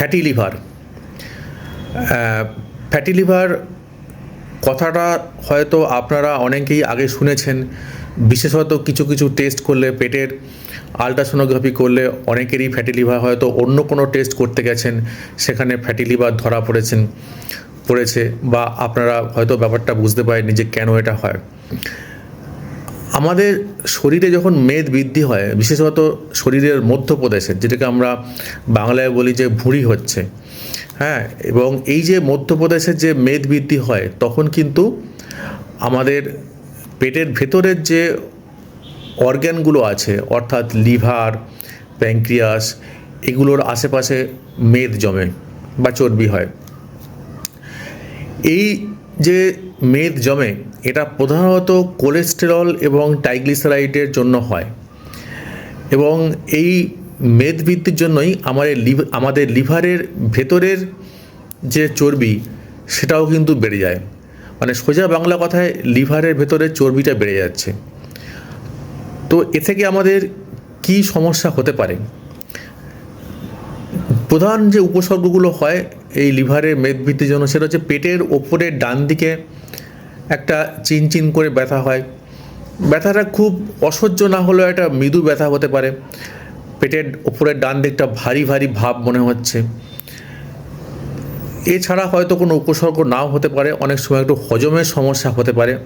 Fatty liver fatty liver কথাটা হয়তো আপনারা অনেকেই আগে শুনেছেন, বিশেষত কিছু কিছু টেস্ট করলে, পেটের আলট্রাসোনোগ্রাফি করলে অনেকেরই ফ্যাটি লিভার হয়তো অন্য কোনো টেস্ট করতে গেছেন, সেখানে ফ্যাটি লিভার ধরা পড়েছেন, পড়েছে বা আপনারা হয়তো ব্যাপারটা বুঝতে পারেননি যে কেন এটা হয়। আমাদের শরীরে যখন মেদ বৃদ্ধি হয়, বিশেষত শরীরের মধ্যপ্রদেশে, যেটাকে আমরা বাংলায় বলি যে ভুঁড়ি হচ্ছে হ্যাঁ এবং এই যে মধ্যপ্রদেশের যে মেদ বৃদ্ধি হয়, তখন কিন্তু আমাদের পেটের ভেতরের যে অর্গ্যানগুলো আছে, অর্থাৎ লিভার প্যাঙ্ক্রিয়াস এগুলোর আশেপাশে মেদ জমে বা চর্বি হয়। এই যে মেদ জমে, এটা প্রধানত কোলেস্টেরল এবং টাইগ্লিসারাইডের জন্য হয়। এবং এই মেদ বৃদ্ধির জন্যই আমাদের লিভ, আমাদের লিভারের ভেতরের যে চর্বি, সেটাও কিন্তু বেড়ে যায়। মানে সোজা বাংলা কথায় লিভারের ভেতরে চর্বিটা বেড়ে যাচ্ছে। তো এ থেকে আমাদের কি সমস্যা হতে পারে? প্রধান যে উপসর্গগুলো হয় এই লিভারের মেদবৃদ্ধির জন্য, সেটা হচ্ছে পেটের ওপরের ডান দিকে একটা চিনচিন করে ব্যথা হয়। ব্যথাটা খুব অসহ্য না হলেও একটা মৃদু ব্যথা হতে পারে। পেটের ওপরের ডান দিকটা ভারী ভারী ভাব মনে হচ্ছে। এছাড়া হয়তো কোনো উপসর্গ নাও হতে পারে, অনেক সময় একটু হজমের সমস্যা হতে পারে।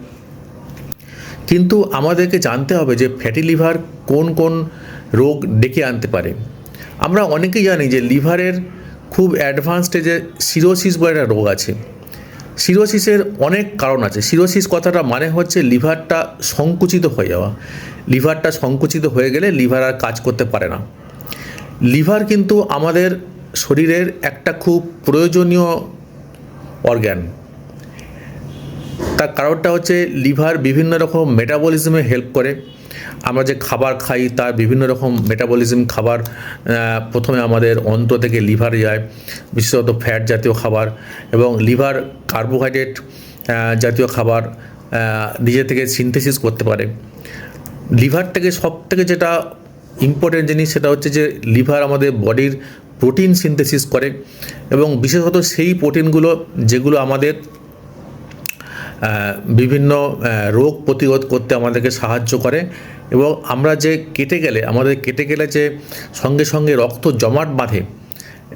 কিন্তু আমাদেরকে জানতে হবে যে ফ্যাটি লিভার কোন কোন রোগ ডেকে আনতে পারে। আমরা অনেকেই জানি যে লিভারের খুব অ্যাডভান্স স্টেজে সিরোসিস বলে একটা রোগ আছে। সিরোসিসের অনেক কারণ আছে। সিরোসিস কথাটা মানে হচ্ছে লিভারটা সংকুচিত হয়ে যাওয়া। লিভারটা সংকুচিত হয়ে গেলে লিভার আর কাজ করতে পারে না। লিভার কিন্তু আমাদের শরীরের একটা খুব প্রয়োজনীয় অর্গ্যান তার কারণটা হচ্ছে লিভার বিভিন্ন রকম মেটাবলিজমে হেল্প করে। আমরা যে খাবার খাই তার বিভিন্ন রকম মেটাবলিজম খাবার প্রথমে আমাদের অন্ত থেকে লিভারে যায়, বিশেষত ফ্যাট জাতীয় খাবার এবং লিভার কার্বোহাইড্রেট জাতীয় খাবার নিজে থেকে সিনথেসিস করতে পারে। লিভার থেকে সব থেকে যেটা ইম্পর্টেন্ট জিনিস সেটা হচ্ছে যে লিভার আমাদের বডির প্রোটিন সিনথেসিস করে এবং বিশেষত সেই প্রোটিনগুলো যেগুলো আমাদের বিভিন্ন রোগ প্রতিরোধ করতে আমাদেরকে সাহায্য করে এবং আমরা যে কেটে গেলে, আমাদের কেটে গেলে যে সঙ্গে সঙ্গে রক্ত জমাট বাঁধে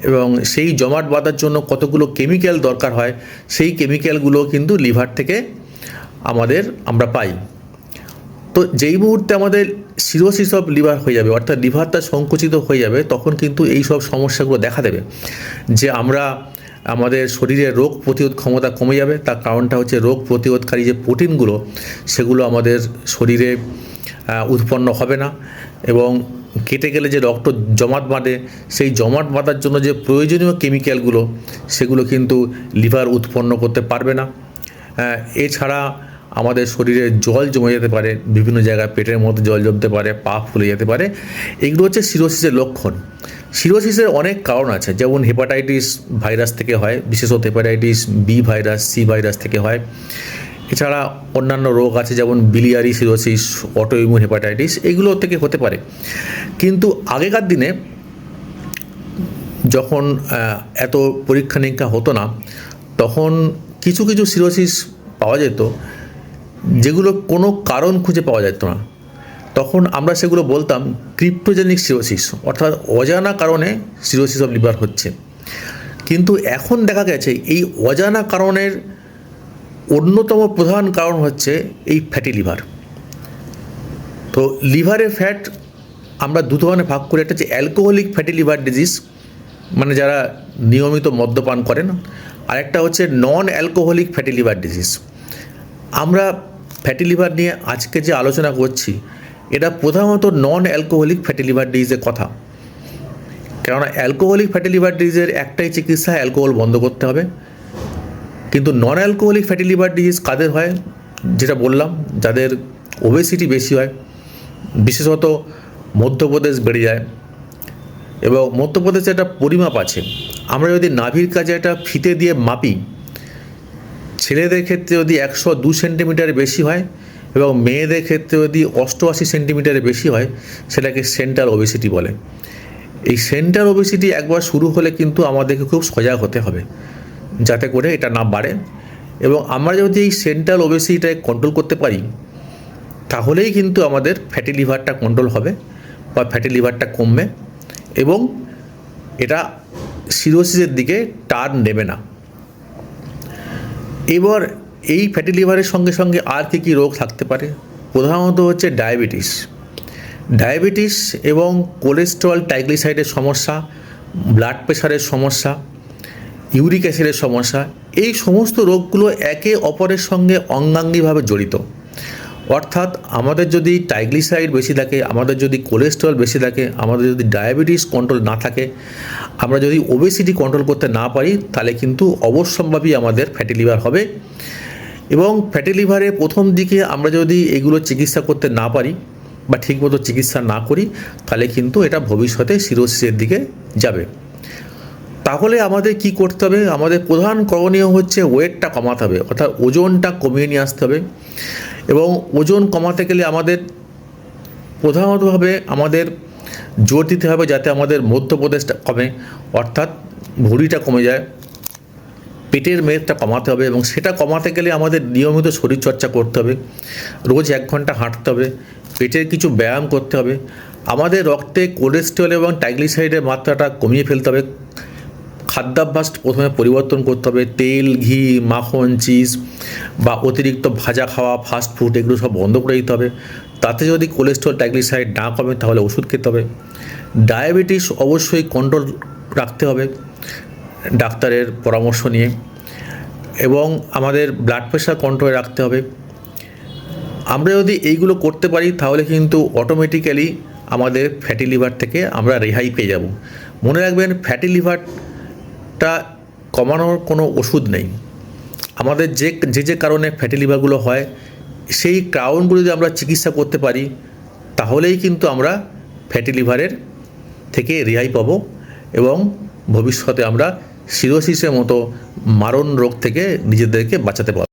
এবং সেই জমাট বাঁধার জন্য কতগুলো কেমিক্যাল দরকার হয়, সেই কেমিক্যালগুলো কিন্তু লিভার থেকে আমাদের আমরা পাই। তো যেই মুহূর্তে আমাদের সিরোসিস অফ লিভার হয়ে যাবে, অর্থাৎ লিভারটা সংকুচিত হয়ে যাবে, তখন কিন্তু এই সব সমস্যাগুলো দেখা দেবে। যে আমরা আমাদের শরীরে রোগ প্রতিরোধ ক্ষমতা কমে যাবে। তার কারণটা হচ্ছে রোগ প্রতিরোধকারী যে প্রোটিনগুলো, সেগুলো আমাদের শরীরে উৎপন্ন হবে না এবং কেটে গেলে যে রক্ত জমাট বাঁধে, সেই জমাট বাঁধার জন্য যে প্রয়োজনীয় কেমিক্যালগুলো, সেগুলো কিন্তু লিভার উৎপন্ন করতে পারবে না। এছাড়া আমাদের শরীরে জল জমে যেতে পারে, বিভিন্ন জায়গায় পেটের মধ্যে জল জমতে পারে, পা ফুলে যেতে পারে। এগুলো হচ্ছে সিরোসিসের লক্ষণ। সিরোসিসের অনেক কারণ আছে, যেমন হেপাটাইটিস ভাইরাস থেকে হয়, বিশেষত hepatitis B virus C virus থেকে হয়। এছাড়া অন্যান্য রোগ আছে, যেমন বিলিয়ারি সিরোসিস অটোইমিউন হেপাটাইটিস এগুলো থেকে হতে পারে। কিন্তু আগেকার দিনে যখন এত পরীক্ষা নিরীক্ষা হতো না, তখন কিছু কিছু সিরোসিস পাওয়া যেত, যেগুলো কোনো কারণ খুঁজে পাওয়া যেত না। তখন আমরা সেগুলো বলতাম ক্রিপ্টোজেনিক সিরোসিস, অর্থাৎ অজানা কারণে সিরোসিস অফ লিভার হচ্ছে। কিন্তু এখন দেখা গেছে এই অজানা কারণের অন্যতম প্রধান কারণ হচ্ছে এই ফ্যাটি লিভার। তো লিভারের ফ্যাট আমরা দু ধরনের ভাগ করে একটা হচ্ছে অ্যালকোহলিক ফ্যাটি লিভার ডিজিজ মানে যারা নিয়মিত মদ্যপান করেন। আরেকটা হচ্ছে non alcoholic fatty liver disease আমরা ফ্যাটি লিভার নিয়ে আজকে যে আলোচনা করছি এটা প্রধানত নন অ্যালকোহলিক ফ্যাটি লিভার ডিজিজের কথা। কেননা অ্যালকোহলিক ফ্যাটি লিভার ডিজিজের একটাই চিকিৎসা অ্যালকোহল বন্ধ করতে হবে। কিন্তু non alcoholic fatty liver disease কাদের হয়? যেটা বললাম, যাদের ওবেসিটি বেশি হয়, বিশেষত মধ্যপ্রদেশ বেড়ে যায়। এবং মধ্যপ্রদেশে একটা পরিমাপ আছে, আমরা যদি নাভির কাজে একটা ফিতে দিয়ে মাপি, ছেলেদের ক্ষেত্রে যদি একশো দু সেন্টিমিটার বেশি হয় এবং মেয়েদের ক্ষেত্রে যদি অষ্টআশি সেন্টিমিটারে বেশি হয়, সেটাকে সেন্ট্রাল ওবেসিটি বলে। এই সেন্টার ওবেসিটি একবার শুরু হলে কিন্তু আমাদেরকে খুব সজাগ হতে হবে, যাতে করে এটা না বাড়ে। এবং আমরা যদি এই সেন্ট্রাল ওবেসিটিটাকে কন্ট্রোল করতে পারি, তাহলেই কিন্তু আমাদের ফ্যাটি লিভারটা কন্ট্রোল হবে বা ফ্যাটি লিভারটা কমবে এবং এটা সিরোসিসের দিকে টার্ন নেবে না। এবার এই ফ্যাটি লিভারের সঙ্গে সঙ্গে আর কী কী রোগ থাকতে পারে? প্রধানত হচ্ছে ডায়াবেটিস ডায়াবেটিস এবং কোলেস্টেরল ট্রাইগ্লিসাইডের সমস্যা ব্লাড প্রেশারের সমস্যা ইউরিক অ্যাসিডের সমস্যা, এই সমস্ত রোগগুলো একে অপরের সঙ্গে অঙ্গাঙ্গিভাবে জড়িত। অর্থাৎ আমাদের যদি ট্রাইগ্লিসাইড বেশি থাকে, আমাদের যদি কোলেস্টেরল বেশি থাকে, আমাদের যদি ডায়াবেটিস কন্ট্রোল না থাকে, আমরা যদি ওবেসিটি কন্ট্রোল করতে না পারি, তাহলে কিন্তু অবশ্যম্ভাবী আমাদের ফ্যাটি লিভার হবে। এবং ফ্যাটি লিভারে প্রথম দিকে আমরা যদি এগুলো চিকিৎসা করতে না পারি বা ঠিকমতো চিকিৎসা না করি, তাহলে কিন্তু এটা ভবিষ্যতে সিরোসিসের দিকে যাবে। তাহলে আমাদের কি করতে হবে? আমাদের প্রধান করণীয় হচ্ছে ওয়েটটা কমাতে হবে, অর্থাৎ ওজনটা কমিয়ে নিয়ে আসতে হবে। এবং ওজন কমাতে গেলে আমাদের প্রধানতভাবে আমাদের জোর দিতে হবে যাতে আমাদের মধ্যপ্রদেশটা কমে, অর্থাৎ ভুঁড়িটা কমে যায়। পেটের মেদটা কমাতে হবে এবং সেটা কমাতে গেলে আমাদের নিয়মিত শরীরচর্চা করতে হবে। রোজ এক ঘণ্টা হাঁটতে হবে। পেটের কিছু ব্যায়াম করতে হবে। আমাদের রক্তে কোলেস্টেরল এবং ট্রাইগ্লিসাইডের মাত্রাটা কমিয়ে ফেলতে হবে। খাদ্যাভ্যাস প্রথমে পরিবর্তন করতে হবে। তেল, ঘি, মাখন, চিজ বা অতিরিক্ত ভাজা খাওয়া ফাস্ট ফুড এগুলো সব বন্ধ করে দিতে হবে। তাতে যদি কোলেস্ট্রল ট্রাইগ্লিসাইড না কমে তাহলে ওষুধ খেতে হবে। ডায়াবেটিস অবশ্যই কন্ট্রোল রাখতে হবে। ডাক্তারের পরামর্শ নিয়ে এবং আমাদের ব্লাড প্রেশার কন্ট্রোলে রাখতে হবে। আমরা যদি এইগুলো করতে পারি, তাহলে কিন্তু অটোমেটিক্যালি আমাদের ফ্যাটি লিভার থেকে আমরা রেহাই পেয়ে যাব। মনে রাখবেন ফ্যাটি লিভারটা কমানোর কোনো ওষুধ নেই। আমাদের যে যে যে কারণে ফ্যাটি লিভারগুলো হয়, সেই কারণগুলো যদি আমরা চিকিৎসা করতে পারি, তাহলেই কিন্তু আমরা ফ্যাটি লিভারের থেকে রেহাই পাবো এবং ভবিষ্যতে আমরা সিরোসিসের মতো মারণ রোগ থেকে নিজেদেরকে বাঁচাতে পারব